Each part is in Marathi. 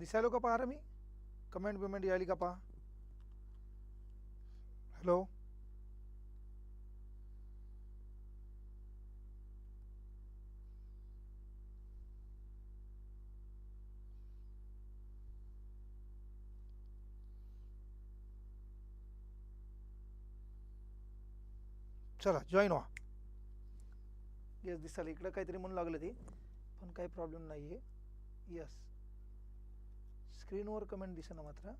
दिसायलो का पहा रे मी? कमेंट बिमेंट यायली का पहा? हॅलो चला जॉईन व्हा. येस दिसायला इकडं काहीतरी म्हणून लागलं ते पण काही प्रॉब्लेम नाही आहे यस स्क्रीनवर कमेंट दिसेना मात्र।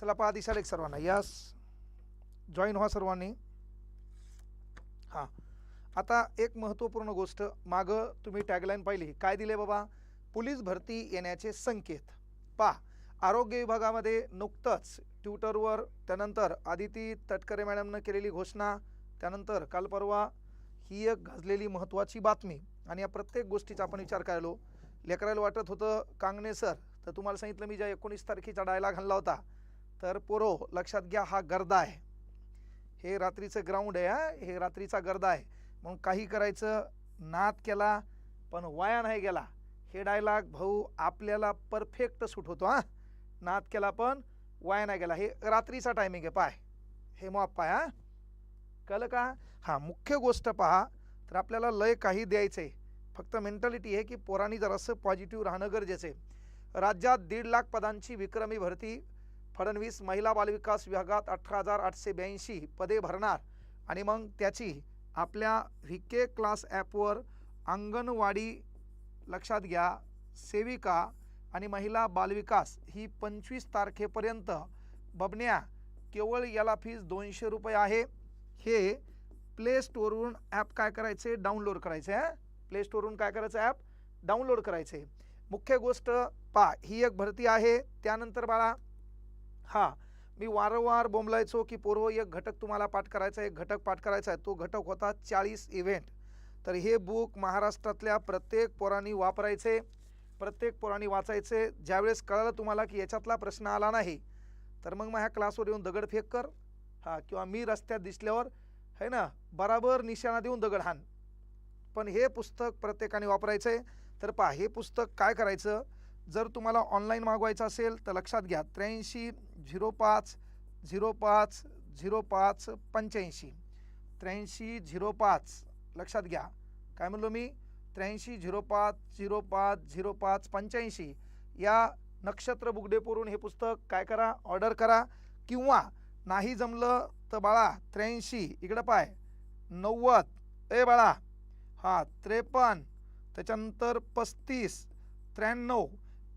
चला पहा दिसायला एक सर्वांना। यस जॉईन व्हा सर्वांनी. हां. आता एक महत्त्वपूर्ण गोष्ट मागं तुम्ही टॅगलाईन पाहिली. काय दिले बाबा? पोलीस भरती येण्याचे संकेत. पहा आरोग्य विभागामध्ये नुकतंच ट्विटरवर त्यानंतर आदिती तटकरे मॅडमनं केलेली घोषणा. त्यानंतर काल परवा ही एक गाजलेली महत्त्वाची बातमी. आणि या प्रत्येक गोष्टीचा आपण विचार करायलो. लेकरायला वाटत होतं कांगणे सर तर तुम्हाला सांगितलं मी ज्या एकोणीस तारखेचा डायलॉग घालला होता. तर पोरो लक्षात घ्या हा गर्दा आहे. हे रात्रीचं ग्राउंड आहे हा. हे रात्रीचा गर्दा आहे. म्हणून काही करायचं नाद केला पण वाया नाही गेला. हे डायलॉग भाऊ आपल्याला परफेक्ट सूट होतो हां. नाद केला पण वाया नाही गेला. हे रात्रीचा टायमिंग आहे पाय. हे मग पाय हां. कळलं का? हां मुख्य गोष्ट पहा तर आपल्याला लय काही द्यायचं आहे फक्त मेंटॅलिटी आहे की पोरांनी जरासं पॉझिटिव्ह राहणं गरजेचं आहे. राज्यात दीड लाख पदांची विक्रमी भरती फडणवीस महिला बालविकास विभागात अठरा हजार आठशे ब्याऐंशी पदे भरणार आणि मग त्याची आपल्या व्ही के क्लास ॲपवर अंगणवाडी लक्षात घ्या सेविका आणि महिला बालविकास ही पंचवीस तारखेपर्यंत बबण्या केवळ याला फीज दोनशे रुपये आहे. हे प्ले स्टोरवरून ॲप काय करायचे? डाउनलोड करायचे आहे प्ले स्टोरवरून काय करायचं ॲप? डाउनलोड करायचे. मुख्य गोष्ट पा ही एक भरती आहे. त्यानंतर बाळा हां मी वारंवार बोंबलायचो की पूर्व एक घटक तुम्हाला पाठ करायचा आहे एक घटक पाठ करायचा आहे. तो घटक होता चाळीस इव्हेंट तर हे बुक महाराष्ट्रातल्या प्रत्येक पोरांनी वापरायचे प्रत्येक पोरांनी वाचायचे. ज्यावेळेस कळलं तुम्हाला की याच्यातला प्रश्न आला नाही तर मग माझ्या क्लासवर येऊन दगडफेक कर. हां किंवा मी रस्त्यात दिसल्यावर है ना बराबर निशाणा देऊन दगड हाण पण हे पुस्तक प्रत्येकाने वापरायचं आहे तर पहा हे पुस्तक काय करायचं? जर तुम्हाला ऑनलाईन मागवायचं असेल तर लक्षात घ्या त्र्याऐंशी झिरो पाच झिरो पाच झिरो पाच पंच्याऐंशी. त्र्याऐंशी झिरो पाच लक्षात घ्या. काय म्हणलो मी? त्र्याऐंशी झिरो पाच झिरो पाच झिरो पाच पंच्याऐंशी. या नक्षत्र बुगडेपूरून हे पुस्तक काय करा? ऑर्डर करा. किंवा नाही जमलं तर बाळा त्र्याऐंशी इकडं पाय. नव्वद ए बाळा. हां त्रेपन्न त्याच्यानंतर पस्तीस त्र्याण्णव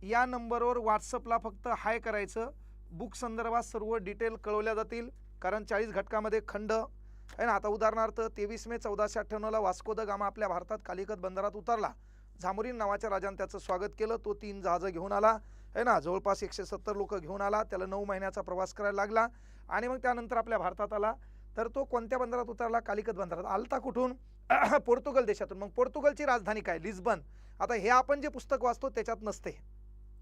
या नंबरवर व्हॉट्सअपला फक्त हाय करायचं. बुक संदर्भात सर्व डिटेल कळवल्या जातील. कारण चाळीस घटकामध्ये खंड. आहे ना? आता उदाहरणार्थ तेवीस मे चौदाशे अठ्ठ्याण्णवला वास्को द गामा आपल्या भारतात कालिकत बंदरात उतरला. झामुरीन नावाच्या राजाने त्याचं स्वागत केलं. तो तीन जहाजं घेऊन आला. आहे ना? जवळपास एकशे सत्तर लोक घेऊन आला. त्याला नऊ महिन्याचा प्रवास करायला लागला. आणि मग त्यानंतर आपल्या भारतात आला. तर तो कोणत्या बंदरात उतरला? कालिकत बंदरात. आलता कुठून? पोर्तुगल देशातून. मग पोर्तुगलची राजधानी काय? लिस्बन. आता हे आपण जे पुस्तक वाचतो त्याच्यात नसते.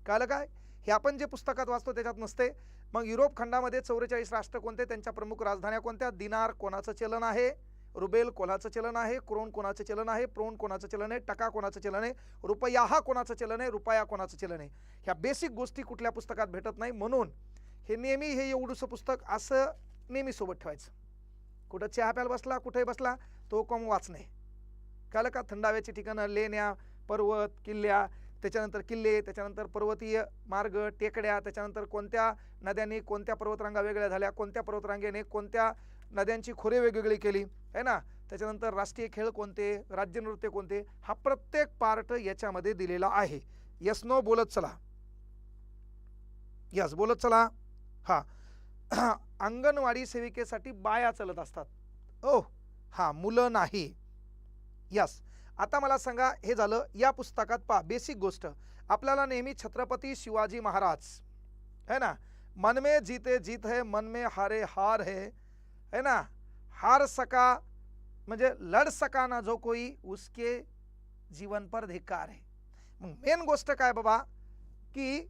कळलं काय? हे आपण जे पुस्तकात वाचतो त्याच्यात नसते. मग युरोप खंडामध्ये चौवेचाळीस राष्ट्र कोणते? त्यांच्या प्रमुख राजधान्या कोणत्या? दिनार कोणाचं चलन आहे? रुबेल कोणाचं चलन आहे? क्रोन कोणाचं चलन आहे? प्रोन कोणाचं चलन आहे? टका कोणाचं चलन आहे? रुपया हा कोणाचं चलन आहे? रुपया कोणाचं चलन आहे? ह्या बेसिक गोष्टी कुठल्या पुस्तकात भेटत नाही. म्हणून हे नेहमी हे एवढूसं पुस्तक असं नेहमी सोबत ठेवायचं. कुठं चहा प्यायला बसला कुठेही बसला तो कम वाचणे? कळलं का थंडाव्याची ठिकाणं लेण्या पर्वत किल्ल्या त्याच्यानंतर किल्ले त्याच्यानंतर पर्वतीय मार्ग टेकड्या त्याच्यानंतर कोणत्या नद्यांनी कोणत्या पर्वतरांगा वेगळ्या झाल्या कोणत्या पर्वतरांगेने कोणत्या नद्यांची खोरे वेगवेगळी केली आहे ना? त्याच्यानंतर राष्ट्रीय खेळ कोणते राज्यनृत्य कोणते हा प्रत्येक पार्ट याच्यामध्ये दिलेला आहे. यस नो बोलत चला. यस बोलत चला. हां. अंगणवाडी सेविकेसाठी बाया चलत असतात. ओ हां मुलं नाही. यस आता मला सांगा हे झालं या पुस्तकात पा बेसिक गोष्ट. आपल्याला नेहमी छत्रपती शिवाजी महाराज. है ना? मन में जीते जीत है मन में हारे हार है. है ना? हार सका म्हणजे लढ सका ना जो कोई उसके जीवन पर धिक्कार आहे मग मेन गोष्ट काय बाबा? की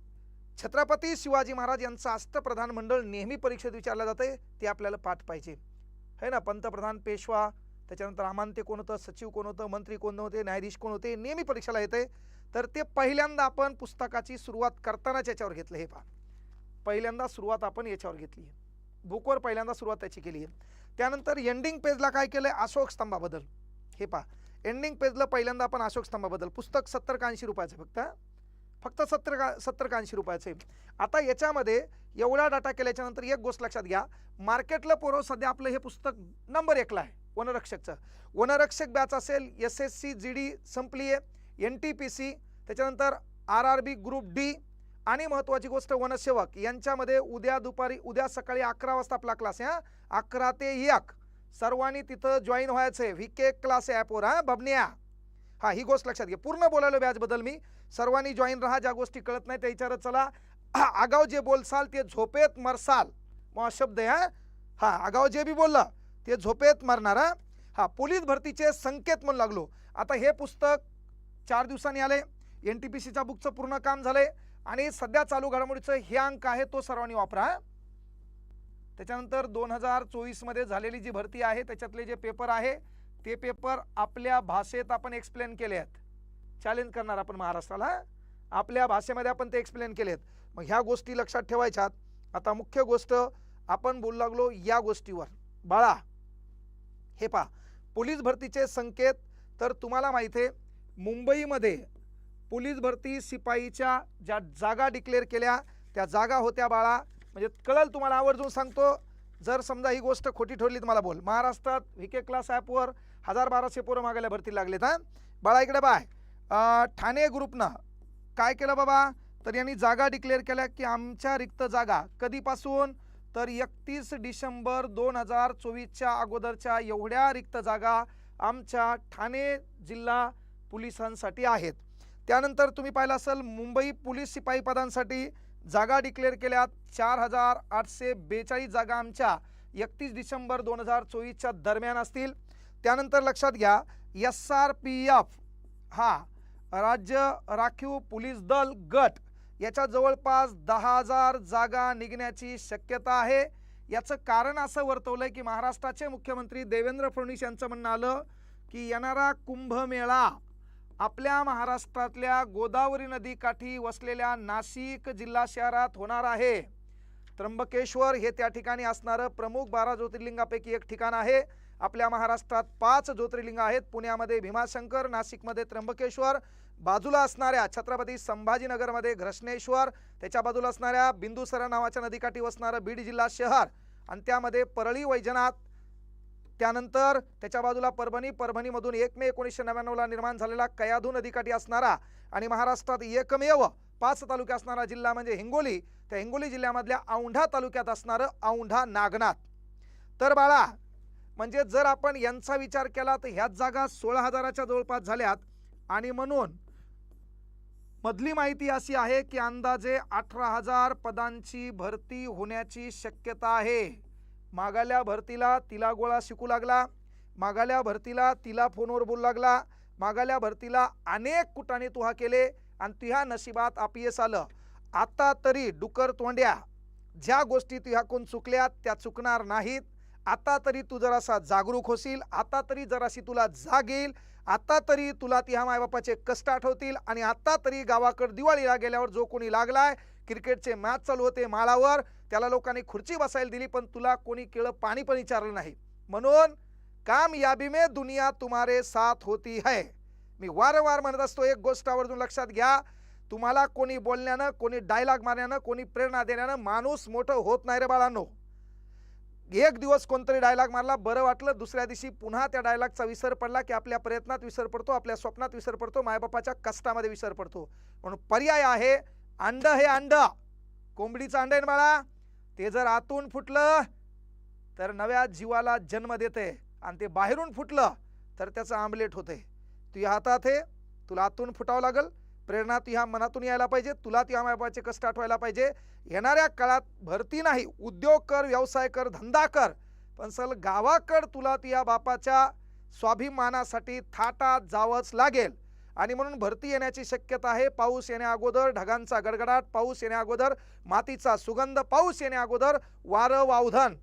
छत्रपती शिवाजी महाराज यांचं अष्टप्रधान मंडळ नेहमी परीक्षेत विचारलं जाते ते आपल्याला पाठ पाहिजे. है ना? पंतप्रधान पेशवा त्याच्यानंतर अमान्य कोण होतं? सचिव कोण होतं? मंत्री कोण होते? न्यायाधीश कोण होते? नेहमी परीक्षेला येते. तर ते पहिल्यांदा आपण पुस्तकाची सुरुवात करतानाच याच्यावर घेतलं हे पहा. पहिल्यांदा सुरुवात आपण याच्यावर घेतली आहे. बुकवर पहिल्यांदा सुरुवात त्याची केली आहे. त्यानंतर एंडिंग पेजला काय केलं आहे अशोक स्तंभाबद्दल. हे पहा. एंडिंग पेजला पहिल्यांदा आपण अशोक स्तंभाबद्दल. पुस्तक सत्तर का ऐंशी रुपयाचं फक्त फक्त सत्तर का सत्तर का ऐंशी रुपयाचे. आता याच्यामध्ये एवढा डाटा केल्याच्यानंतर एक गोष्ट लक्षात घ्या. मार्केटला पोरं सध्या आपलं हे पुस्तक नंबर एकला आहे वनरक्षकचं. वनरक्षक बॅच असेल S S C G D संपली आहे एन टी पी सी त्याच्यानंतर R R B group D आणि महत्त्वाची गोष्ट वनसेवक. यांच्यामध्ये उद्या दुपारी उद्या सकाळी अकरा वाजता आपला क्लास आहे हा. अकरा ते एक. सर्वांनी तिथं जॉईन व्हायचं आहे व्ही के क्लास ॲपवर हां. बबन्या. हा ही गोष्ट लक्षात घ्या. पूर्ण बोलायलो व्याजबद्दल मी. सर्वांनी जॉईन राहा ज्या गोष्टी कळत नाही त्या विचारत चला. आगाव जे बोलसाल ते झोपेत मरसाल. मग शब्द आहे हा? हा आगाव जे बी बोललं ते झोपेत मरणार हा? पोलीस भरतीचे संकेत म्हणून लागलो. आता हे पुस्तक चार दिवसांनी आले. एन टी पी सीच्या बुकचं पूर्ण काम झालंय. आणि सध्या चालू घडामोडीचं हे अंक आहे तो सर्वांनी वापरा त्याच्यानंतर दोन हजार चोवीसमध्ये झालेली जी भरती आहे त्याच्यातले जे पेपर आहे ते पेपर आपल्या भाषेत आपण एक्सप्लेन केले आहेत. चॅलेंज करणार आपण महाराष्ट्राला आपल्या भाषेमध्ये आपण ते एक्सप्लेन केले आहेत. मग ह्या गोष्टी लक्षात ठेवायच्यात आता मुख्य गोष्ट आपण बोलू लागलो या गोष्टीवर. बाळा हे पहा. पोलीस भरतीचे संकेत तर तुम्हाला माहिती आहे मुंबईमध्ये पोलीस भरती शिपाईच्या ज्या जागा डिक्लेअर केल्या त्या जागा होत्या बाळा. म्हणजे कळल तुम्हाला आवर्जून सांगतो. जर समजा ही गोष्ट खोटी ठरली तर मला बोल. महाराष्ट्रात व्ही के क्लास ॲपवर हजार बाराशे पोरं मागायला भरती लागलेत हां? बाळा इकडे बाय. ठाणे ग्रुपनं काय केलं बाबा? तर यांनी जागा डिक्लेअर केल्या की आमच्या रिक्त जागा कधीपासून? तर एकतीस डिसेंबर दोन हजार चोवीसच्या अगोदरच्या एवढ्या रिक्त जागा आमच्या ठाणे जिल्हा पोलिसांसाठी आहेत. त्यानंतर तुम्ही पाहिलं असेल मुंबई पोलीस शिपाई पदांसाठी जागा डिक्लेअर केल्यात. चार हजार आठशे बेचाळीस जागा आमच्या एकतीस डिसेंबर दोन हजार चोवीसच्या दरम्यान असतील. त्यानंतर लक्षात घ्या एस आर पी एफ हा राज्य राखीव पोलीस दल गट याच्या जवळपास दहा हजार जागा निघण्याची शक्यता आहे. याचं कारण असं वर्तवलंय की महाराष्ट्राचे मुख्यमंत्री देवेंद्र फडणवीस यांचं म्हणणं आलं की येणारा कुंभमेळा आपल्या महाराष्ट्रातल्या गोदावरी नदीकाठी वसलेल्या नाशिक जिल्हा शहरात होणार आहे. त्र्यंबकेश्वर हे त्या ठिकाणी असणारं प्रमुख बारा ज्योतिर्लिंगापैकी एक ठिकाण आहे. आपल्या महाराष्ट्रात पाच ज्योतिर्लिंग आहेत. पुण्यामध्ये भीमाशंकर नाशिकमध्ये त्र्यंबकेश्वर बाजूला असणाऱ्या छत्रपती संभाजीनगरमध्ये घृष्णेश्वर त्याच्या बाजूला असणाऱ्या बिंदुसरा नावाच्या नदीकाठी वसणारं बीड जिल्हा शहर आणि त्यामध्ये परळी वैजनाथ त्यानंतर त्याच्या बाजूला परभणी परभणीमधून एक मे एकोणीसशे नव्याण्णवला निर्माण झालेला कयाधू नदीकाठी असणारा आणि महाराष्ट्रात एकमेव पाच तालुके असणारा जिल्हा म्हणजे हिंगोली. त्या हिंगोली जिल्ह्यामधल्या औंढा तालुक्यात असणारं औंढा नागनाथ. तर बाळा म्हणजे जर आपण यांचा विचार केला तर ह्याच जागा सोळा हजाराच्या जवळपास झाल्यात. आणि म्हणून मधली माहिती अशी आहे की अंदाजे अठरा हजार पदांची भरती होण्याची शक्यता आहे. मागाल्या भरतीला तिला गोळा शिकू लागला मागाल्या भरतीला तिला फोनवर बोलू लागला मागाल्या भरतीला अनेक कुटाने तुहा केले आणि तुह्या नशिबात अपयश आलं. आता तरी डुकर तोंड्या ज्या गोष्टी तुह्याकून चुकल्या त्या चुकणार नाहीत. आता तरी तू जरासा जागरूक होशील आता तरी जराशी तुला जाग येईल आता तरी तुला तिहा मायबापाचे कष्ट आठवतील आणि आता तरी गावाकडे दिवाळीला गेल्यावर जो कोणी लागलाय क्रिकेटचे मॅच चालू होते माळावर त्याला लोकांनी खुर्ची बसायला दिली पण तुला कोणी केळं पाणी पण विचारलं नाही. म्हणून कामयाबी में दुनिया तुम्हारे साथ होती है. मी वारंवार म्हणत असतो एक गोष्ट आवर्जून लक्षात घ्या. तुम्हाला कोणी बोलण्यानं कोणी डायलॉग मारण्यानं कोणी प्रेरणा देण्यानं माणूस मोठं होत नाही रे बाळांनो. एक दिवस कोणतरी डायलॉग मारला बरं वाटलं. दुसऱ्या दिवशी पुन्हा त्या डायलॉगचा विसर पडला की आपल्या प्रयत्नात विसर पडतो आपल्या स्वप्नात विसर पडतो मायबापाच्या कष्टामध्ये विसर पडतो. म्हणून पर्याय आहे अंड हे अंड. कोंबडीचं अंड आहे बाळा? ते जर आतून फुटलं तर नव्या जीवाला जन्म देते. आणि ते बाहेरून फुटलं तर त्याचं आमलेट होते. तुझ्या हातात हे तुला आतून फुटावं लागल. प्रेरणा ह्या मनातून यायला पाहिजे तुला ती मायबाचे कष्ट आठवायला पाहिजे. येणाऱ्या काळात भरती नाही उद्योग कर व्यवसाय कर धंदा कर पण सल गावाकड तुला तुझ्या बापाच्या स्वाभिमानासाठी थाटात जावंच लागेल. आणि म्हणून भरती येण्याची शक्यता आहे. पाऊस येण्या अगोदर ढगांचा गडगडाट पाऊस येण्या अगोदर मातीचा सुगंध पाऊस येण्या अगोदर वारं वावधन.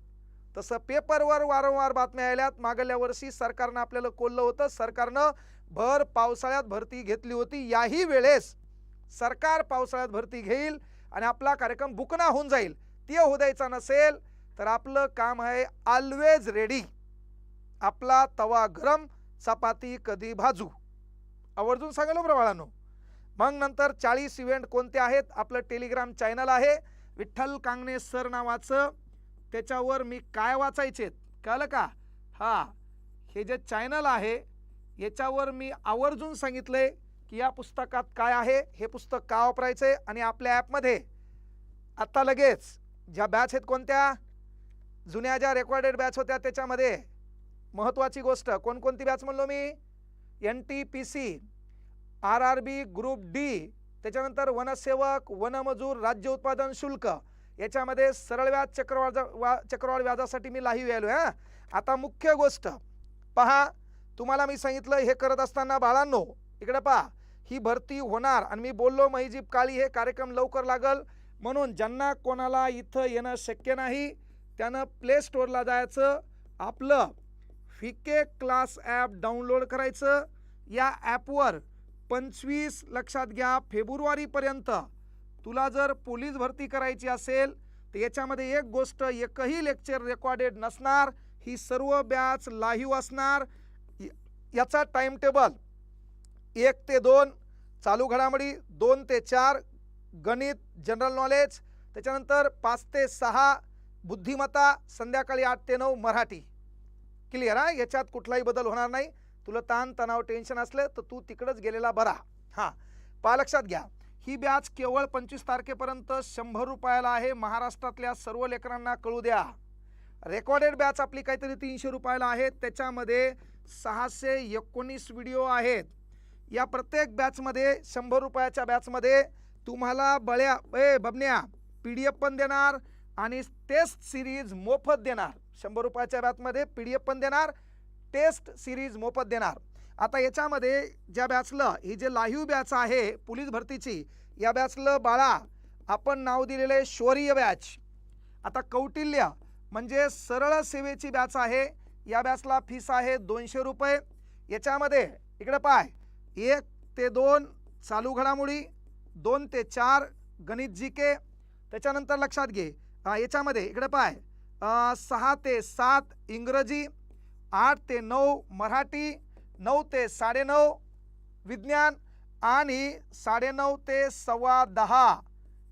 तसं पेपरवर वारंवार बातम्या आल्यात. मागल्या वर्षी सरकारनं आपल्याला कोल्लं होतं. सरकारनं भर पावसाळ्यात भरती घेतली होती. याही वेळेस सरकार पावसाळ्यात भरती घेईल आणि आपला कार्यक्रम बुकना होऊन जाईल. ते होऊ द्यायचा नसेल तर आपलं काम आहे ऑलवेज रेडी आपला तवा गरम चपाती कधी भाजू. आवर्जून सांगायला प्रवाळानो मग नंतर चाळीस इव्हेंट कोणते आहेत? आपलं टेलिग्राम चॅनल आहे. विठ्ठल कांगणे सर नावाचं. त्याच्यावर मी काय वाचायचे कळलं का? हा हे जे चॅनल आहे याच्यावर मी आवर्जून सांगितलंय की या पुस्तकात काय आहे? हे पुस्तक का वापरायचं आहे आणि आपल्या ॲपमध्ये आत्ता लगेच ज्या बॅच आहेत कोणत्या? जुन्या ज्या रेकॉर्डेड बॅच होत्या त्याच्यामध्ये महत्त्वाची गोष्ट कोणकोणती बॅच म्हणलो मी? N T P C R R B group D त्याच्यानंतर वनसेवक वनमजूर राज्य उत्पादन शुल्क याच्यामध्ये सरळ व्याज चक्रवाजा वा चक्रवाढ व्याजासाठी मी लाही आलो हां? आता मुख्य गोष्ट पहा तुम्हाला मी सांगितलं हे करत असताना बाळांनो इकडे पहा ही भरती होणार आणि मी बोललो महिजीब काळी हे कार्यक्रम लवकर लागल. म्हणून ज्यांना कोणाला इथं येणं शक्य नाही त्यानं प्ले स्टोअरला जायचं आपलं फिके क्लास ॲप डाउनलोड करायचं. या ॲपवर पंचवीस लक्षात घ्या फेब्रुवारीपर्यंत. तुला जर पोलीस भरती करायची असेल तर याच्यामध्ये एक गोष्ट एकही लेक्चर रेकॉर्डेड नसणार ही सर्व बॅच लाईव्ह असणार. याचा टाईमटेबल एक ते दोन चालू घडामोडी दोन ते चार गणित जनरल नॉलेज त्याच्यानंतर पाच ते सहा बुद्धिमत्ता संध्याकाळी आठ ते नऊ मराठी. क्लिअर हा? याच्यात कुठलाही बदल होणार नाही. तुला ताण तणाव टेन्शन असलं तर तू तिकडंच गेलेला बरा. हां. पा लक्षात घ्या. ही बॅच केवळ पंचवीस तारखेपर्यंत शंभर रुपयाला आहे. महाराष्ट्रातल्या सर्व लेकरांना कळू द्या. रेकॉर्डेड बॅच आपली काहीतरी तीनशे रुपयाला आहे. त्याच्यामध्ये सहाशे एकोणीस व्हिडिओ आहेत. या प्रत्येक बॅचमध्ये शंभर रुपयाच्या बॅचमध्ये तुम्हाला बळ्या ए बबन्या पी डी एफ पण देणार आणि टेस्ट सिरीज मोफत देणार. शंभर रुपयाच्या बॅचमध्ये पी डी एफ पण देणार टेस्ट सिरीज मोफत देणार. आता याच्यामध्ये ज्या बॅचलं ही जे लाईव्ह बॅच आहे पोलीस भरतीची या बॅचलं बाळा आपण नाव दिलेलं आहे शौर्य बॅच. आता कौटिल्य म्हणजे सरळ सेवेची बॅच आहे. या बॅचला फीस आहे दोनशे रुपये. याच्यामध्ये इकडे पाय एक ते दोन चालू घडामोडी दोन ते चार गणित जी के त्याच्यानंतर लक्षात घे. याच्यामध्ये इकडे पाय सहा ते सात इंग्रजी आठ ते नऊ मराठी नऊ ते साडेनऊ विज्ञान आणि साडेनऊ ते सव्वा दहा.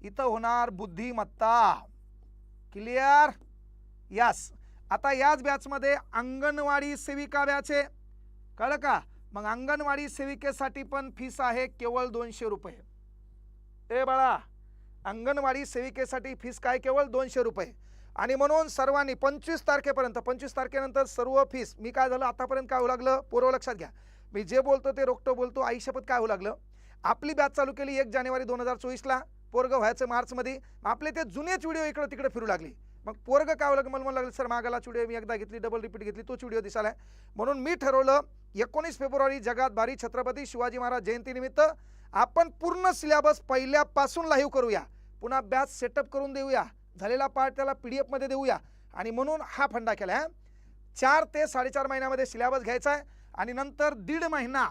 इथं होणार बुद्धिमत्ता. क्लिअर यस आता याच बॅचमध्ये अंगणवाडी सेविका बॅच आहे. कळलं का? मग अंगणवाडी सेविकेसाठी पण फीस आहे केवळ दोनशे रुपये. ए बाळा अंगणवाडी सेविकेसाठी फीस काय केवळ दोनशे रुपये? आणि म्हणून सर्वांनी पंचवीस तारखेपर्यंत पंचवीस तारखेनंतर सर्व फीस मी काय झालं आतापर्यंत काय होऊ लागलं? पूर्व लक्षात घ्या. मी जे बोलतो ते रोखतो बोलतो आयुष्यपत काय होऊ लागलं? आपली बॅच चालू केली एक जानेवारी दोन हजार चोवीसला पोरग व्हायचं मार्चमध्ये आपले ते जुनेच व्हिडिओ इकडं तिकडे फिरू लागली. मग पोरग काय लागलं मला म्हणू लागलं सर मागाला चुडिओ मी एकदा घेतली डबल रिपीट घेतली तो चुडिओ दिसाला आहे. म्हणून मी ठरवलं एकोणीस फेब्रुवारी जगात भारी छत्रपती शिवाजी महाराज जयंतीनिमित्त आपण पूर्ण सिलेबस पहिल्यापासून लाईव्ह करूया. पुन्हा बॅच सेटअप करून देऊया. झालेला पार्ट त्याला पी डी एफमध्ये देऊया. आणि म्हणून हा फंडा केला आहे चार ते साडेचार महिन्यामध्ये सिलेबस घ्यायचा आहे आणि नंतर दीड महिना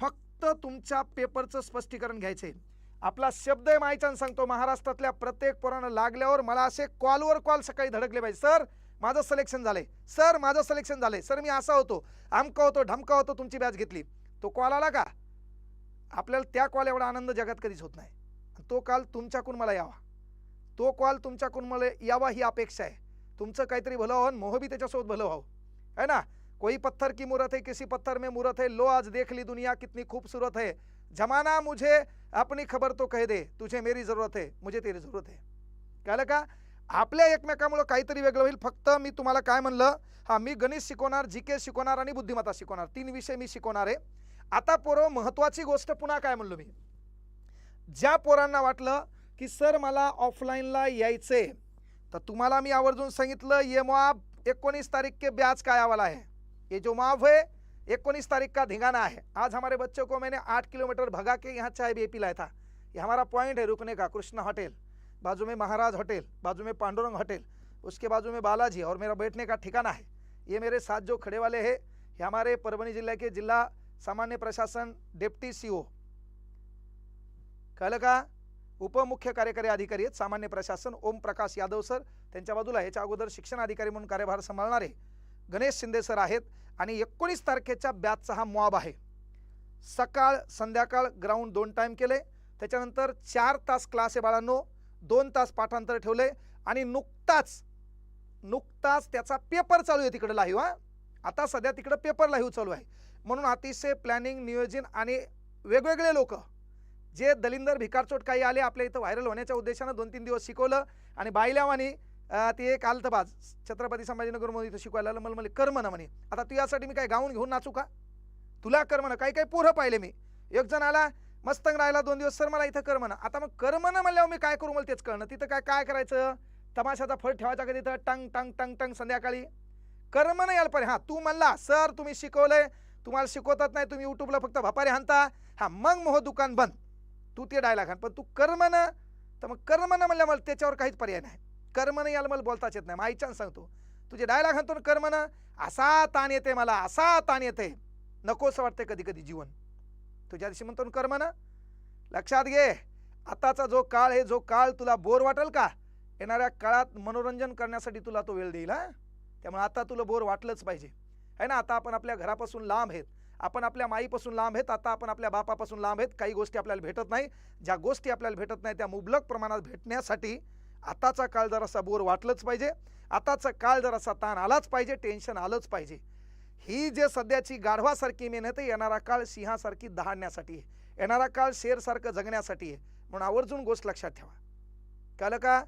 फक्त तुमच्या पेपरचं स्पष्टीकरण घ्यायचं आहे आपला शब्द आहे मायचान सांगतो. महाराष्ट्रातल्या प्रत्येक पोरानं लागल्यावर मला असे कॉलवर कॉल सकाळी धडकले पाहिजे. सर माझं सिलेक्शन झालंय. सर माझं सिलेक्शन झालंय. सर मी असा होतो. आमका होतो ढमका होतो तुमची बॅच घेतली. तो कॉल आला का? आपल्याला त्या कॉल एवढा आनंद जगात कधीच होत नाही. तो कॉल तुमच्याकडून मला यावा. तो कॉल तुमच्याकडून मला यावा ही अपेक्षा आहे. तुमचं काहीतरी भलं व्हावं मोहबी त्याच्यासोबत भलं व्हावं. है ना? कोई पत्थर की मूरत है किसी पत्थर में मूरत है. लो आज देख ली दुनिया कितनी खूबसूरत है. जमाना मुझे अपनी खबर तो कह दे तुझे मेरी जरूरत है मुझे तेरी जरूरत है। कळलं का आपल्या एकमेकामुळं काहीतरी वेगळं होईल फक्त मी तुम्हाला काय म्हणलं? हा मी गणित शिकवणार जी के शिकवणार आणि बुद्धिमत्ता शिकवणार तीन विषय मी शिकवणार आहे. आता पोरं महत्त्वाची गोष्ट पुन्हा काय म्हणलो मी? ज्या पोरांना वाटलं की सर मला ऑफलाईनला यायचंय तर तुम्हाला मी आवर्जून सांगितलं ये मॉब एकोणीस तारीख के ब्याज काय आवाला आहे ये जो माफ है इक्कीस तारीख का धिंगाना है आज हमारे बच्चों को मैंने आठ किलोमीटर भगा के यहाँ चाय भी पिलाया था. ये हमारा पॉइंट है रुकने का कृष्णा होटल बाजू में महाराज होटल बाजू में पांडुरंग होटल उसके बाजू में बालाजी और मेरा बैठने का ठिकाना है. ये मेरे साथ जो खड़े वाले हैं ये हमारे परभणी जिले के जिला सामान्य प्रशासन डेप्टी सीओ. कळलं का उपमुख्य कार्यकारी अधिकारी आहेत सामान्य प्रशासन ओम प्रकाश यादव सर. त्यांच्या बाजूला याच्या अगोदर शिक्षण अधिकारी म्हणून कार्यभार सांभाळणारे गणेश शिंदे सर आहेत आणि एकोणीस तारखेच्या बॅचचा हा मॉब आहे. सकाळ संध्याकाळ ग्राउंड दोन टाईम केले. त्याच्यानंतर चार तास क्लास आहे बाळांनो. दोन तास पाठांतर ठेवले आणि नुकताच नुकताच त्याचा पेपर चालू आहे तिकडे लाईव्ह हा. आता सध्या तिकडं पेपर लाईव्ह चालू आहे. म्हणून अतिशय प्लॅनिंग नियोजन आणि वेगवेगळे लोक जे दलिंदर भिकारचोट काही आले आपल्या इथं व्हायरल होण्याच्या उद्देशानं दोन तीन दिवस शिकवलं आणि बायल्यावानी ते एक आलतबाज छत्रपती संभाजीनगरमध्ये इथं शिकवायला आलं मला म्हणे कर म्हणे. आता तू यासाठी मी काय गाऊन घेऊन नाचू का? तुला कर काही काही पोरं पाहिले मी. एक जण आला मस्तंग राहिला दोन दिवस सर मला इथं कर आता मग कर म्हणल्यावर मी काय करू मला तेच कळणं. तिथं काय काय करायचं? तमाशाचा फळ ठेवायचा का तिथं? टंग टंग टंग टंग संध्याकाळी. कर्म म्हणा याल पण हां तू म्हणला सर तुम्ही शिकवलंय. तुम्हाला शिकवतात नाही. तुम्ही युट्यूबला फक्त भपारे हाणता. हा मग मोह दुकान बंद. तू ते डायलॉग हाण. पण तू कर तर मग कर म्हणल्या मला त्याच्यावर काहीच पर्याय नाही. कर्म म्हणा याला मला बोलताच येत नाही. माईच्यानं सांगतो तुझे डायलॉग सांगतो ना कर ना असा ताण येते मला असा ताण येते नकोसं वाटते कधी कधी जीवन. तुझ्या दिवशी म्हणतो ना कर ना लक्षात घे आताचा जो काळ आहे जो काळ तुला बोर वाटेल का? येणाऱ्या काळात मनोरंजन करण्यासाठी तुला तो वेळ देईल हा? त्यामुळे आता तुला बोर वाटलंच पाहिजे. आहे ना? आता आपण आपल्या घरापासून लांब आहेत. आपण आपल्या माईपासून लांब आहेत. आता आपण आपल्या बापापासून लांब आहेत. काही गोष्टी आपल्याला भेटत नाही. ज्या गोष्टी आपल्याला भेटत नाही त्या मुबलक प्रमाणात भेटण्यासाठी आताचा काळ जरासा बोर वाटलंच पाहिजे. आताचा काळ जरासा ताण आलाच पाहिजे टेन्शन आलंच पाहिजे. ही जे सध्याची गाढवासारखी मेहनत आहे येणारा काळ सिंहासारखी दहाडण्यासाठी आहे. येणारा काळ शेरसारखं जगण्यासाठी आहे. म्हणून आवर्जून गोष्ट लक्षात ठेवा. कळलं का?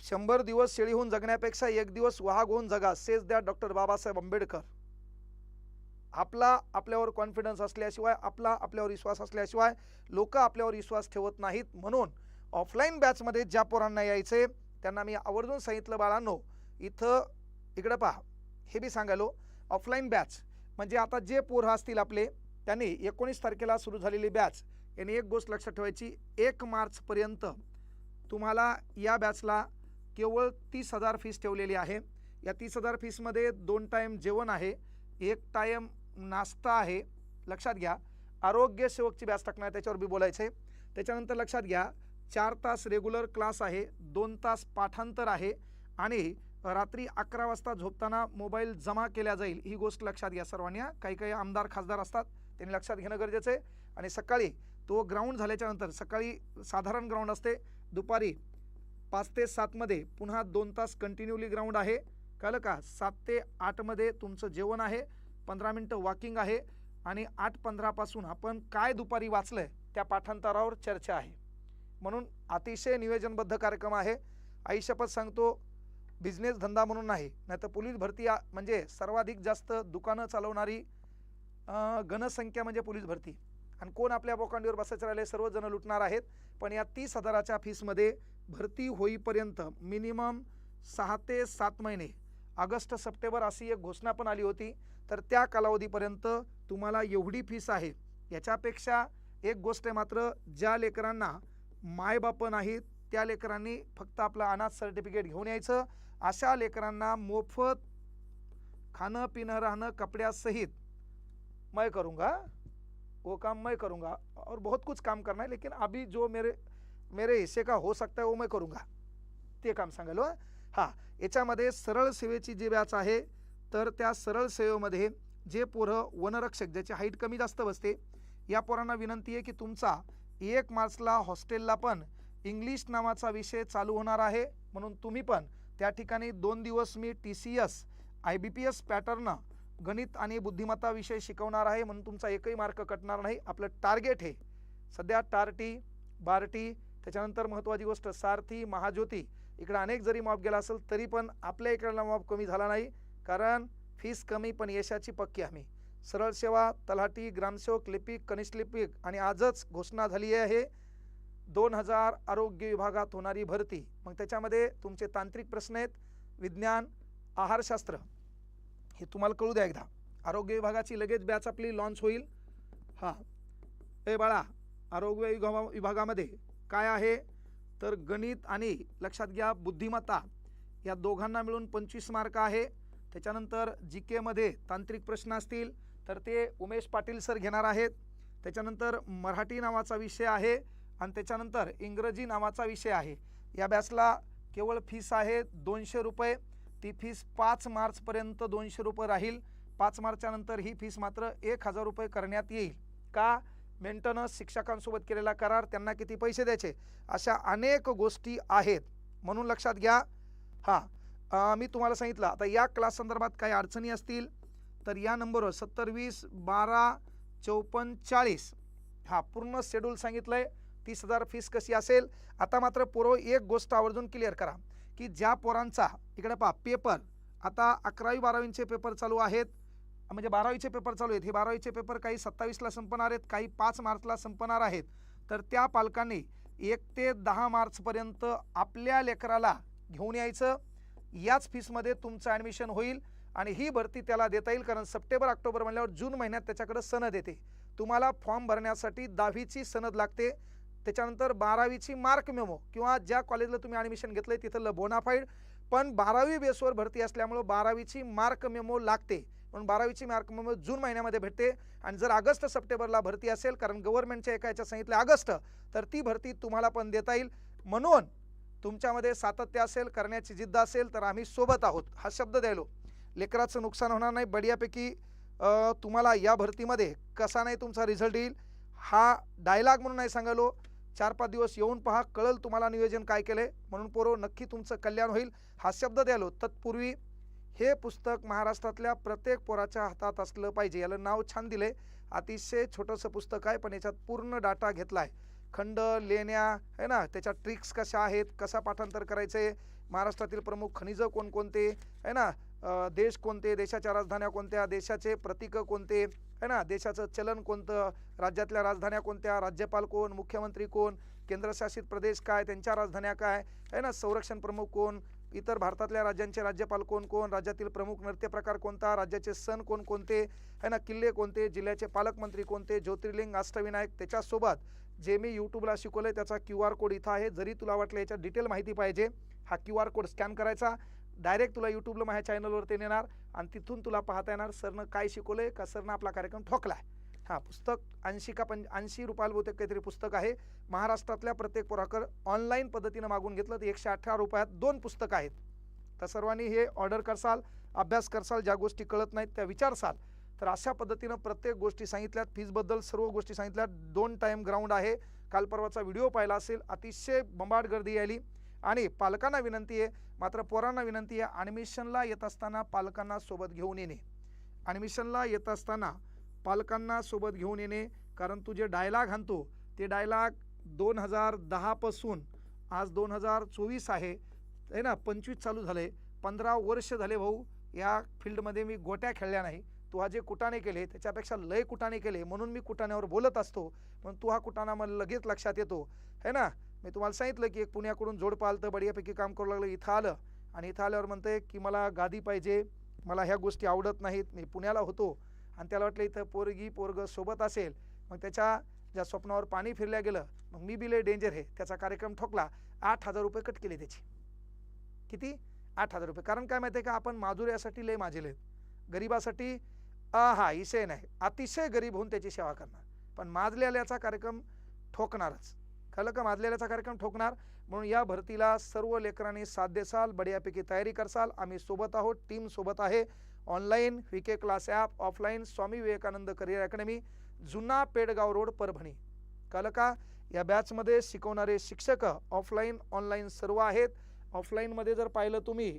शंभर दिवस शेळी होऊन जगण्यापेक्षा एक दिवस वाघ होऊन जगा सेज द्या डॉक्टर बाबासाहेब आंबेडकर. आपला आपल्यावर कॉन्फिडन्स असल्याशिवाय आपला आपल्यावर विश्वास असल्याशिवाय लोक आपल्यावर विश्वास ठेवत नाहीत. म्हणून ऑफलाईन बॅचमध्ये ज्या पोरांना यायचे त्यांना मी आवर्जून सांगितलं बाळांनो इथं इकडं पहा. हे बी सांगालो ऑफलाईन बॅच म्हणजे आता जे पोरं असतील आपले त्यांनी एकोणीस तारखेला सुरू झालेली बॅच. यांनी एक गोष्ट लक्षात ठेवायची एक मार्चपर्यंत तुम्हाला या बॅचला केवळ तीस हजार फीस ठेवलेली आहे. या तीस हजार फीसमध्ये दोन टाईम जेवण आहे एक टाईम नाश्ता आहे. लक्षात घ्या. आरोग्य सेवकची बॅच टाकणार आहे, त्याच्यावर बी बोलायचं आहे त्याच्यानंतर लक्षात घ्या चार तास रेग्युलर क्लास आहे दोन तास पाठांतर आहे आणि रात्री अकरा वाजता झोपताना मोबाईल जमा केला जाईल ही गोष्ट लक्षात घ्या. सर्वांनी काही काही आमदार खासदार असतात त्यांनी लक्षात घेणं गरजेचं आहे. आणि सकाळी तो ग्राउंड झाल्याच्यानंतर सकाळी साधारण ग्राउंड असते दुपारी पाच ते सातमध्ये पुन्हा दोन तास कंटिन्युअली ग्राउंड आहे. कळलं का? सात ते आठमध्ये तुमचं जेवण आहे पंधरा मिनटं वॉकिंग आहे आणि आठ पंधरापासून आपण काय दुपारी वाचलं आहे त्या पाठांतरावर चर्चा आहे. म्हणून अतिशय नियोजनबद्ध कार्यक्रम आहे. आई शपथ सांगतो बिझनेस धंदा म्हणून नाही नाहीतर पोलीस भरती म्हणजे सर्वाधिक जास्त दुकानं चालवणारी घनसंख्या गणसंख्या म्हणजे पोलीस भरती. आणि कोण आपल्या बोकांडीवर बसायचं राहिले सर्वजण लुटणार आहेत. पण या तीस हजाराच्या फीसमध्ये भरती होईपर्यंत मिनिमम सहा ते सात महिने ऑगस्ट सप्टेंबर अशी एक घोषणा पण आली होती. तर त्या कालावधीपर्यंत तुम्हाला एवढी फीस आहे. याच्यापेक्षा एक गोष्ट मात्र ज्या लेकरांना मायबाप नाहीत. त्या लेकरांनी फक्त आपलं अनाथ सर्टिफिकेट घेऊन यायचं. अशा लेकरांना मोफत खाणं पिणं राहणं कपड्यासहित मैं करूँगा. वो काम मैं करूँगा. और बहुत कुछ काम करना है लेकिन अभी जो मेरे मेरे हिस्से का हो सकता है वो मैं करूँगा. ते काम सांगायलो हां याच्यामध्ये सरळ सेवेची जी बॅच आहे तर त्या सरळ सेवेमध्ये जे पोरं वनरक्षक ज्याची हाईट कमी जास्त बसते या पोरांना विनंती आहे की तुमचा एक मार्चला हॉस्टेलला पण इंग्लिश नावाचा विषय चालू होणार आहे म्हणून तुम्ही पण त्या ठिकाणी दोन दिवस मी T C S I B P S pattern गणित आणि बुद्धिमत्ता विषय शिकवणार आहे म्हणून तुमचा एकही मार्क कटणार नाही. आपलं टार्गेट हे सध्या टार्टी बार्टी त्याच्यानंतर महत्त्वाची गोष्ट सारथी महाज्योती इकडं अनेक जरी मॉब गेला असेल तरी पण आपल्या इकडला मॉब कमी झाला नाही कारण फीस कमी पण यशाची पक्की आम्ही. सरळ सेवा तलाठी ग्रामसेवक लिपिक कनिष्ठ लिपिक आणि आजच घोषणा झाली आहे. दोन हजार आरोग्य विभागात होणारी भरती. मग त्याच्यामध्ये तुमचे तांत्रिक प्रश्न आहेत. विज्ञान आहारशास्त्र हे तुम्हाला कळू द्या एकदा. आरोग्य विभागाची लगेच बॅच आपली लॉन्च होईल. हां. ए बाळा आरोग्य विभागा विभागामध्ये काय आहे? तर गणित आणि लक्षात घ्या बुद्धिमत्ता या दोघांना मिळून पंचवीस मार्क आहे. त्याच्यानंतर जी केमध्ये तांत्रिक प्रश्न असतील. तर ते उमेश पाटील सर घेणार आहेत. त्याच्यानंतर मराठी नावाचा विषय आहे आणि त्याच्यानंतर इंग्रजी नावाचा विषय आहे. या बॅचला केवळ फीस आहे दोनशे रुपये. ती फीस पाच मार्चपर्यंत दोनशे रुपये राहील. पाच मार्चच्यानंतर ही फीस मात्र एक हजार रुपये करण्यात येईल. का? मेंटेनन्स शिक्षकांसोबत केलेला करार त्यांना किती पैसे द्यायचे? अशा अनेक गोष्टी आहेत. म्हणून लक्षात घ्या. हां मी तुम्हाला सांगितलं. आता या क्लास संदर्भात काही अडचणी असतील तर या नंबरवर सत्तर वीस बारा चौपन्न चाळीस. हा पूर्ण शेड्यूल सांगितलं आहे तीस हजार फीस कशी असेल? आता मात्र पूर्व एक गोष्ट आवर्जून क्लिअर करा की ज्या पोरांचा इकडे पहा पेपर आता अकरावी बारावीचे पेपर चालू आहेत. म्हणजे बारावीचे पेपर चालू आहेत. हे बारावीचे पेपर काही सत्तावीसला संपणार आहेत काही पाच मार्चला संपणार आहेत. तर त्या पालकांनी एक ते दहा मार्चपर्यंत आपल्या लेकराला घेऊन यायचं. याच फीसमध्ये तुमचं ॲडमिशन होईल. आणि ही भरती त्याला देता येईल कारण सप्टेंबर ऑक्टोबर म्हणल्यावर जून महिन्यात त्याच्याकडे सनद येते. तुम्हाला फॉर्म भरण्यासाठी दहावीची सनद लागते. त्याच्यानंतर बारावीची मार्क मेमो किंवा ज्या कॉलेजला तुम्ही ॲडमिशन घेतलं आहे तिथलं बोनाफाईड पण बारावी बेसवर भरती असल्यामुळं बारावीची मार्क मेमो लागते. म्हणून बारावीची मार्क मेमो जून महिन्यामध्ये भेटते. आणि जर ऑगस्ट सप्टेंबरला भरती असेल कारण गव्हर्नमेंटच्या एका याच्या सांगितलं ऑगस्ट तर ती भरती तुम्हाला पण देता येईल. म्हणून तुमच्यामध्ये सातत्य असेल करण्याची जिद्द असेल तर आम्ही सोबत आहोत. हा शब्द द्यायलो. लेकराचं नुकसान होणार नाही. बढियापैकी तुम्हाला या भरतीमध्ये कसा नाही तुमचा रिझल्ट येईल हा डायलॉग म्हणून नाही सांगालो. चार पाच दिवस येऊन पहा कळल तुम्हाला नियोजन काय केलंय. म्हणून पोरो नक्की तुमचं कल्याण होईल. हा शब्द द्यालो. तत्पूर्वी हे पुस्तक महाराष्ट्रातल्या प्रत्येक पोराच्या हातात असलं पाहिजे. याला नाव छान दिले अतिशय छोटंसं पुस्तक आहे पण याच्यात पूर्ण डाटा घेतला आहे खंड लेण्या आहे ना? त्याच्या ट्रिक्स कशा आहेत? कसा पाठांतर करायचं आहे महाराष्ट्रातील प्रमुख खनिजं कोणकोणते? आहे ना? देश कोणते देशाच्या राजधान्या कोणत्या देशाचे प्रतीकं कोणते है ना? देशाचं चलन कोणतं राज्यातल्या राजधान्या कोणत्या राज्यपाल कोण मुख्यमंत्री कोण केंद्रशासित प्रदेश काय त्यांच्या राजधान्या काय है ना? संरक्षण प्रमुख कोण इतर भारतातल्या राज्यांचे राज्यपाल कोण कोण राज्यातील प्रमुख नृत्य प्रकार कोणता राज्याचे सण कोणकोणते है ना? किल्ले कोणते जिल्ह्याचे पालकमंत्री कोणते ज्योतिर्लिंग अष्टविनायक त्याच्यासोबत जे मी यूट्यूबला शिकवलं त्याचा क्यू आर कोड इथं आहे. जरी तुला वाटलं याच्यात डिटेल माहिती पाहिजे हा क्यू आर कोड स्कॅन करायचा. डायरेक्ट तुला यूट्यूबला माझ्या चॅनलवर ते नेणार आणि तिथून तुला पाहता येणार सरनं काय शिकवलं आहे का सरनं आपला कार्यक्रम ठोकला आहे हां पुस्तक ऐंशी का पंच ऐंशी रुपयाला बहुतेक काहीतरी पुस्तक आहे. महाराष्ट्रातल्या प्रत्येक पुराकर ऑनलाईन पद्धतीनं मागून घेतलं तर एकशे अठरा रुपयात दोन पुस्तकं आहेत. तर सर्वांनी हे ऑर्डर करसाल अभ्यास करसाल ज्या गोष्टी कळत नाहीत त्या विचारसाल. तर अशा पद्धतीनं प्रत्येक गोष्टी सांगितल्यात. फीजबद्दल सर्व गोष्टी सांगितल्यात. दोन टाईम ग्राउंड आहे. काल परवाचा व्हिडिओ पाहिला असेल. अतिशय बंबाट गर्दी आली आणि पालकांना विनंती आहे मात्र पोरांना विनंती आहे ॲडमिशनला येत असताना पालकांना सोबत घेऊन येणे. ॲडमिशनला येत असताना पालकांना सोबत घेऊन येणे कारण तू जे डायलॉग आणतो ते डायलॉग दोन हजार दहापासून आज दोन हजार चोवीस आहे. आहे ना? पंचवीस चालू झाले. पंधरा वर्ष झाले भाऊ या फील्डमध्ये मी गोट्या खेळल्या नाही. तू हा जे कुटाणे केले त्याच्यापेक्षा लय कुटाणे केले. म्हणून मी कुटाण्यावर बोलत असतो. पण तू हा कुटाणा मला लगेच लक्षात येतो. है ना? मी तुम्हाला सांगितलं की एक पुण्याकडून जोडपं आलं तर बढियापैकी काम करू लागलं इथं आलं. आणि इथं आल्यावर म्हणते की मला गादी पाहिजे मला ह्या गोष्टी आवडत नाहीत मी पुण्याला होतो. आणि त्याला वाटलं इथं पोरगी पोरग सोबत असेल मग त्याच्या ज्या स्वप्नावर पाणी फिरल्या गेलं मग मी बिले डेंजर आहे. त्याचा कार्यक्रम ठोकला आठ हजार रुपये कट केले त्याची. किती? आठ हजार रुपये. कारण काय माहिती आहे का आपण माधुर्यासाठी लय माझे गरीबासाठी गरिबासाठी हा इशय नाही. अतिशय गरीब होऊन त्याची सेवा करणार. पण माजलेल्याचा कार्यक्रम ठोकणारच. कळलं का माजलेल्याचा कार्यक्रम ठोकणार. म्हणून या भरतीला सर्व लेकरांनी साथ देसाल बढियापैकी तयारी करसाल. आम्ही सोबत आहोत टीम सोबत आहे. Online V K class app offline Swami Vivekanand career academy जुना पेडगाव रोड परभणी. कळलं का या बॅचमध्ये शिकवणारे शिक्षक ऑफलाईन ऑनलाईन सर्व आहेत. ऑफलाईनमध्ये जर पाहिलं तुम्ही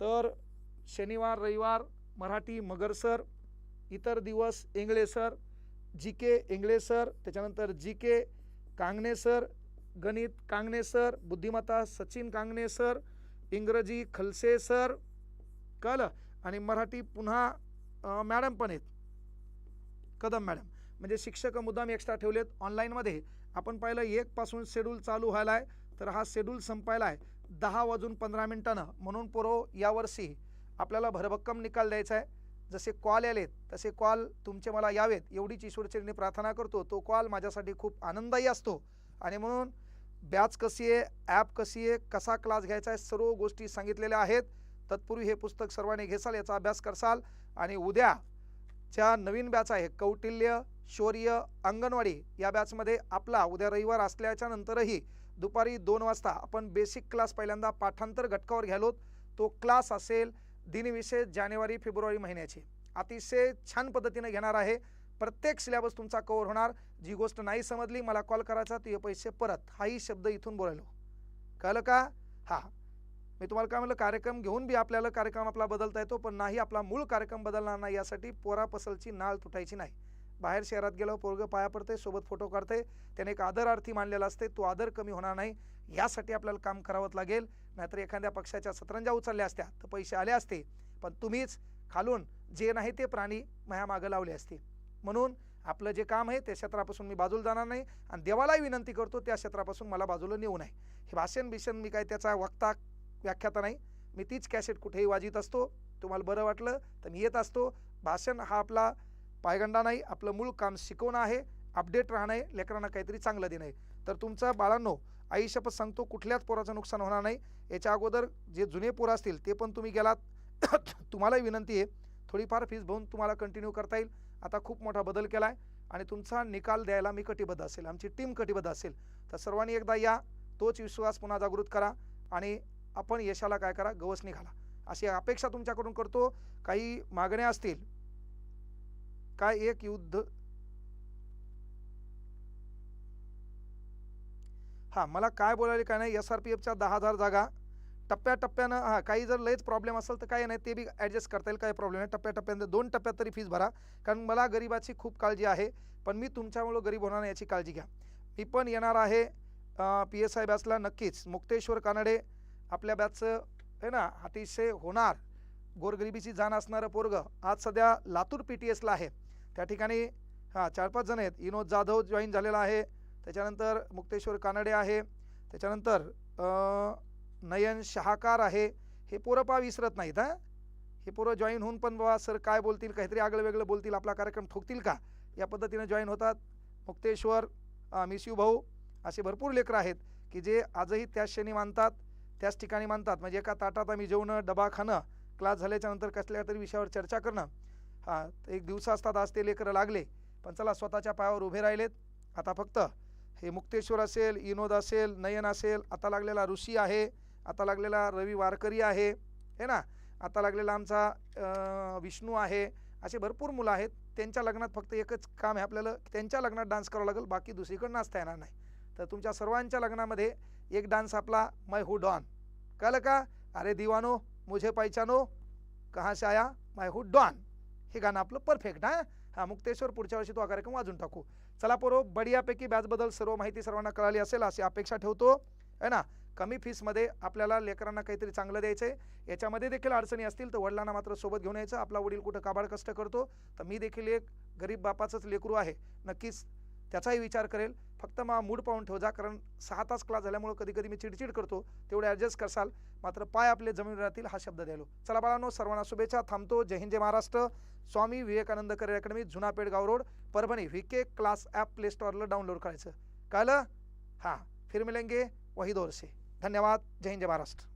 तर शनिवार रविवार मराठी मगर सर इतर दिवस Ingle sir G K Ingle sir त्याच्यानंतर जी के कांगणे सर गणित कांगणे सर बुद्धिमत्ता सचिन कांगणे सर इंग्रजी खलसे सर कळलं? आणि मराठी पुन्हा मॅडम पण आहेत. कदम मॅडम. म्हणजे शिक्षक मुद्दाम एक्स्ट्रा ठेवलेत ऑनलाईनमध्ये आपण पाहिलं एकपासून शेड्यूल चालू व्हायला आहे तर हा शेड्यूल संपायला आहे दहा वाजून पंधरा मिनिटानं. म्हणून पोरो यावर्षी आपल्याला भरभक्कम निकाल द्यायचा आहे जसे कॉल आलेत तसे कॉल तुमचे मला यावेत एवढीच ईश्वरचरणी प्रार्थना करतो तो कॉल माझ्यासाठी खूप आनंददायी असतो. आणि म्हणून बॅच कशी आहे ॲप कशी आहे कसा क्लास घ्यायचा आहे सर्व गोष्टी सांगितलेल्या आहेत. तत्पूर्वी हे पुस्तक सर्वांनी घेसाल याचा अभ्यास करसाल. आणि उद्या ज्या नवीन बॅच आहे कौटिल्य शौर्य अंगणवाडी या बॅचमध्ये आपला उद्या रविवार असल्याच्या नंतरही दुपारी दोन वाजता आपण बेसिक क्लास पहिल्यांदा पाठांतर घटकावर घ्यालोत. तो क्लास असेल दिनविशेष जानेवारी फेब्रुवारी महिन्याची. अतिशय छान पद्धतीने घेणार आहे. प्रत्येक सिलेबस तुमचा कव्हर होणार. जी गोष्ट नाही समजली मला कॉल करायचा ते पैसे परत. हाही शब्द इथून बोलायलो. कळलं का? हां. मी तुम्हाला काय म्हणलं कार्यक्रम घेऊन बी आपल्याला कार्यक्रम आपला बदलता येतो पण नाही आपला मूळ कार्यक्रम बदलणार नाही यासाठी पोरा पसलची नाळ तुटायची नाही. बाहेर शहरात गेलं पोरगं पाया पडते सोबत फोटो काढते त्याने एक आदरार्थी मानलेला असते तो आदर कमी होणार नाही. यासाठी आपल्याला काम करावंच लागेल. नाहीतर एखाद्या पक्षाच्या सतरंजा उचलल्या असत्या तर पैसे आले असते. पण तुम्हीच खालून जे नाही ते प्राणी माया मागं लावले असते. म्हणून आपलं जे काम आहे त्या क्षेत्रापासून मी बाजूला जाणार नाही आणि देवालाही विनंती करतो त्या क्षेत्रापासून मला बाजूला नेऊ नये. हे भाषण बिषण मी काय त्याचा वक्ता व्याख्याता नाही. मी तीच कॅसेट कुठेही वाजित असतो. तुम्हाला बरं वाटलं तर मी येत असतो. भाषण हा आपला पायगंडा नाही आपलं मूळ काम शिकवणं आहे. अपडेट राहणं आहे. लेकरांना काहीतरी चांगलं देणं आहे. तर तुमचं बाळांनो आई शपथ सांगतो कुठल्याच पोराचं नुकसान होणार नाही. याच्या अगोदर जे जुने पोरं असतील ते पण तुम्ही गेलात. तुम्हालाही विनंती आहे थोडीफार फीस भरून तुम्हाला कंटिन्यू करता येईल. आता खूप मोठा बदल केला आहे आणि तुमचा निकाल द्यायला मी कटिबद्ध असेल. आमची टीम कटिबद्ध असेल. तर सर्वांनी एकदा या तोच विश्वास पुन्हा जागृत करा आणि आपण यशाला काय करा गवस निघाला अशी अपेक्षा तुमच्याकडून करतो. काही मागण्या असतील काय एक युद्ध हां मला काय बोलायला काय नाही एस आर पी एफच्या दहा हजार जागा. टप्प्याटप्प्यानं हां काही जर लयच प्रॉब्लेम असेल तर काही नाही ते बी ॲडजस्ट करता येईल काही प्रॉब्लेम नाही. टप्प्याटप्प्यानंतर दोन टप्प्यात तरी फीस भरा. कारण मला गरिबाची खूप काळजी आहे पण मी तुमच्यामुळं गरीब होणार नाही याची काळजी घ्या. मी पण येणार आहे पी एस आय बॅचला नक्कीच. मुक्तेश्वर कानडे आपल्या बॅचचं आहे ना अतिशय होणार. गोरगरिबीची जाण असणारं पोरगं. आज सध्या लातूर पी टी एसला आहे. त्या ठिकाणी हां चार पाच जण आहेत. विनोद जाधव जॉईन झालेला आहे. त्याच्यानंतर मुक्तेश्वर कानडे आहे. त्याच्यानंतर नयन शहाकार आहे. हे पोरं पा विसरत नाहीत हां? हे पोरं जॉईन होऊन पण बाबा सर काय बोलतील काहीतरी आगळं वेगळं बोलतील आपला कार्यक्रम ठोकतील का? या पद्धतीने जॉईन होतात. मुक्तेश्वर मिसयू भाऊ असे भरपूर लेकरं आहेत की जे आजही त्याच क्षणी मानतात त्याच ठिकाणी मानतात. म्हणजे एका ताटात आम्ही जेवणं डबा खाणं क्लास झाल्याच्यानंतर कसल्या तरी विषयावर चर्चा करणं. हां एक दिवस असतात आज ते लेकरं लागले. पण चला स्वतःच्या पायावर उभे राहिलेत. आता फक्त हे मुक्तेश्वर असेल विनोद असेल नयन असेल आता लागलेला ऋषी आहे आता लागलेला रवी वारकरी आहे हे ना? आता लागलेला आमचा विष्णू आहे असे भरपूर मुलं आहेत. त्यांच्या लग्नात फक्त एकच काम आहे आपल्याला त्यांच्या लग्नात डान्स करावं लागेल बाकी दुसरीकडे नाचता येणार नाही. तर तुमच्या सर्वांच्या लग्नामध्ये एक डान्स आपला मै हू डॉन कळलं का? अरे दिवानो मुझे पैचानो कहाँ से आया? मै हू डॉन हे गाणं आपलं परफेक्ट हां? हा मुक्तेश्वर पुढच्या वर्षी तो हा कार्यक्रम वाजून टाकू. चला पोरो बढियापैकी बॅचबद्दल सर्व माहिती सर्वांना कळाली असेल अशी अपेक्षा ठेवतो. आहे ना? कमी फीसमध्ये आपल्याला लेकरांना काहीतरी चांगलं द्यायचं आहे याच्यामध्ये देखील अडचणी असतील तर वडिलांना मात्र सोबत घेऊन यायचं. आपला वडील कुठं काबाड कष्ट करतो तर मी देखील एक गरीब बापाचंच लेकरू आहे. नक्कीच त्याचाही विचार करेल. फक्त मा मूड पाहून ठेव जा कारण सहा तास क्लास झाल्यामुळे कधी कधी मी चिडचिड करतो तेवढे ॲडजस्ट करसाल. मात्र पाय आपले जमीन राहतील हा शब्द द्यायलो. चला बाळांनो सर्वांना शुभेच्छा. थांबतो. जय हिंद जय महाराष्ट्र. स्वामी विवेकानंद करिअर अकॅडमी जुना गाव road Parbhani. V K class app play स्टोअरला download करायचं. कळलं? हां. फिर मिलेंगे. वही दोरसे. धन्यवाद. जय हिंद जय महाराष्ट्र.